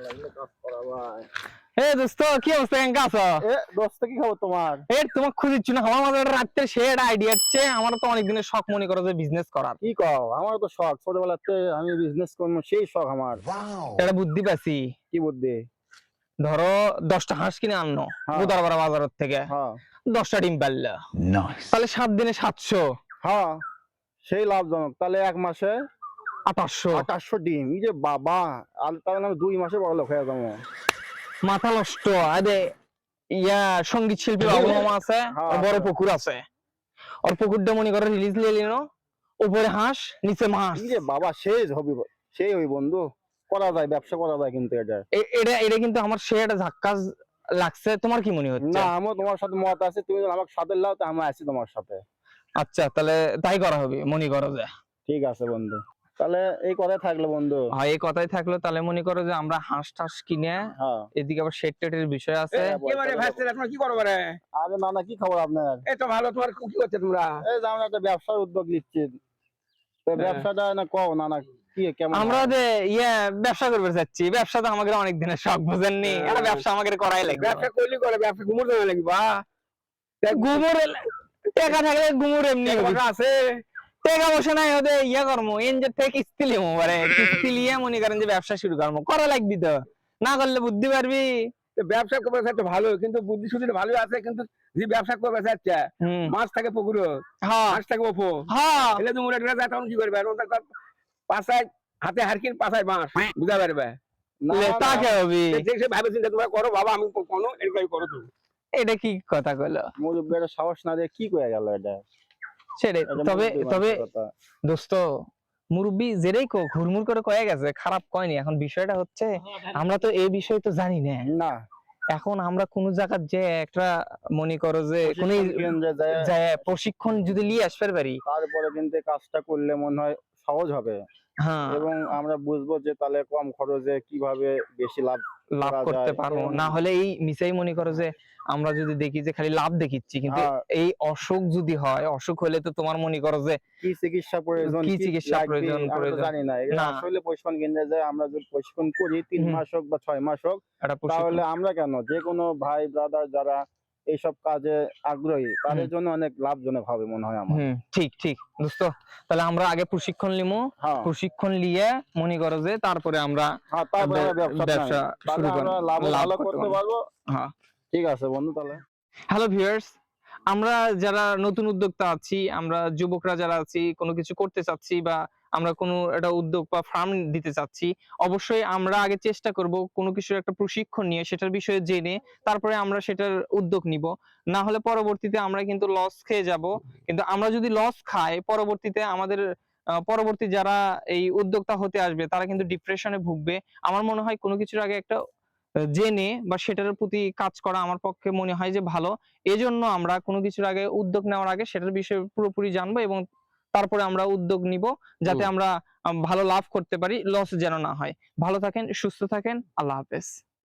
এ দোস্ত কি অবস্থা? কেন আছো? এ দোস্ত কি খবর তোমার? এ তোমার খুঁজিচ্ছ না। আমার মাঝে রাত্রে আইডিয়া হচ্ছে আমার তো অনেক দিনের শখ মনে করো যে বিজনেস করার। কি কও? আমার তো শখ। ছোটবেলাতে আমি বিজনেস করব সেই শখ আমার। একটা বুদ্ধি পাইছি। কি বুদ্ধি? ধরো দশটা হাঁস কিনে আনলো হ্যাঁ। বাজারের থেকে। হ্যাঁ। দশটা ডিম পারল তাহলে সাত দিনে সাতশো। হ্যাঁ। সেই লাভজনক। তাহলে এক মাসে আঠাশশো। আঠাশশো ডিম এই যে বাবা আর তাহলে আমি দুই মাসে বড় লোক হয়ে যাব মাথা নষ্ট। আরে ইয়া সংগীত শিল্পী বাবু মামা আছে হ্যাঁ, বড় পুকুর আছে। ওর পুকুরটা মনে করে রিলিজ নিয়ে নিল উপরে হাঁস নিচে মাছ। যে বাবা হবি সেই হবি বন্ধু করা যায় ব্যবসা করা যায় কিন্তু এটা। এটা এটা কিন্তু আমার সে একটা ধাক্কা লাগছে। তোমার কি মনে হচ্ছে? না আমার তোমার সাথে মত আছে তুমি আমাকে সাথে লাও তো আমি আছি তোমার সাথে। আচ্ছা তাহলে তাই করা হবে মনে করো যে। ঠিক আছে বন্ধু। তাহলে এই কথাই থাকল বন্ধু। হয় এই কথাই থাকল। তাহলে মনে করো যে আমরা হাঁস টাস কিনে হ্যাঁ। এদিকে আবার শেড টেটের বিষয় আছে। এ, কি মানে তোমরা কি করো মানে? আরে না না কি খবর আপনার? এই তো ভালো তোমার কি করছ তোমরা? এই যে আমরা একটা ব্যবসার উদ্যোগ নিচ্ছি। তো ব্যবসাটা না কও না না কি কেমন? আমরা যে ইয়ে ব্যবসা করতে চাচ্ছি। ব্যবসা তো আমাদের অনেক দিনের শখ বুঝেননি? হ্যাঁ। একটা ব্যবসা আমাদের করাই লাগবে। ব্যবসা করলি করে ব্যবসা ঘুমুর লাগবে বা? গুমুর টাকা থাকলে গুমুর এমনি আছে। টাকা পয়সা নাই ওদের ইয়া কর্ম এনজের থেকে কিস্তি লিমো পারে কিস্তি লিয়ে মনে করেন যে ব্যবসা শুরু করব করা লাগবি তো। না করলে বুদ্ধি পারবি। ব্যবসা করবে চাচ্ছে ভালো কিন্তু বুদ্ধি শুদ্ধি ভালো আছে কিন্তু যে ব্যবসা করবে হুম। মাছ থাকে পুকুরে হ্যাঁ। মাছ থাকে ওপো। হ্যাঁ। এলে তুমি উড়ে যায় তখন কি করবে? আর ওটা তার পাশায় হাতে হারকিন পাশায় বাঁশ বুঝা পারবে? ভাবে চিন্তা তোমরা করো বাবা আমি কোনো এরকমই করো তুমি এটা কি কথা কইলো? সাহস না দিয়ে কি করে গেল এটা? সেটাই তবে তবে দোস্ত মুরব্বি যেটাই কো ঘুরমুর করে কয়ে গেছে খারাপ কয়নি। এখন বিষয়টা হচ্ছে আমরা তো এই বিষয় তো জানি না। না। এখন আমরা কোন জায়গার যে একটা মনে করো যে কোন প্রশিক্ষণ যদি নিয়ে আসতে পারি। তারপরে কিন্তু কাজটা করলে মনে হয় সহজ হবে। হ্যাঁ। এবং আমরা বুঝব যে তাহলে কম খরচে কীভাবে বেশি লাভ লাভ করতে পারব। না হলে এই মিসাই মনে করো যে আমরা যদি দেখি যে খালি লাভ দেখিচ্ছি কিন্তু। এই অসুখ যদি হয় অসুখ হলে তো তোমার মনে করো যে কি চিকিৎসা প্রয়োজন কি চিকিৎসা প্রয়োজন, প্রয়োজন। জানি না। আসলে প্রশিক্ষণ কেন্দ্রে যায় আমরা যদি প্রশিক্ষণ করি তিন মাস হোক বা ছয় মাস হোক তাহলে আমরা কেন? যে কোনো ভাই ব্রাদার যারা এইসব কাজে আগ্রহী তাদের জন্য অনেক লাভজনক হবে মনে হয় আমার। ঠিক ঠিক দোস্ত। তাহলে আমরা আগে প্রশিক্ষণ নিমু। হ্যাঁ। প্রশিক্ষণ নিয়ে মনে করো যে তারপরে আমরা হ্যাঁ তারপরে ব্যবসা শুরু করব। লাভ করতে। পারব। হ্যাঁ। ঠিক আছে বন্ধু তাহলে। হ্যালো ভিউয়ার্স আমরা যারা নতুন উদ্যোক্তা আছি আমরা যুবকরা যারা আছি কোনো কিছু করতে চাচ্ছি বা আমরা কোনো একটা উদ্যোগ বা ফার্ম দিতে চাচ্ছি, অবশ্যই আমরা আগে চেষ্টা করব কোনো কিছুর একটা প্রশিক্ষণ নিয়ে সেটার বিষয়ে জেনে তারপরে আমরা সেটার উদ্যোগ নিব। না হলে পরবর্তীতে আমরা কিন্তু লস খেয়ে যাব। কিন্তু আমরা যদি লস খাই, পরবর্তীতে আমাদের পরবর্তী যারা এই উদ্যোক্তা হতে আসবে, তারা কিন্তু ডিপ্রেশনে ভুগবে। আমার মনে হয় কোনো কিছুর আগে একটা জেনে বা সেটার প্রতি কাজ করা আমার পক্ষে মনে হয় যে ভালো। এজন্য আমরা কোনো কিছুর আগে উদ্যোগ নেওয়ার আগে সেটার বিষয়ে পুরোপুরি জানব এবং তারপরে আমরা উদ্যোগ নিব যাতে আমরা ভালো লাভ করতে পারি লস যেন না হয়। ভালো থাকেন সুস্থ থাকেন আল্লাহ হাফেজ।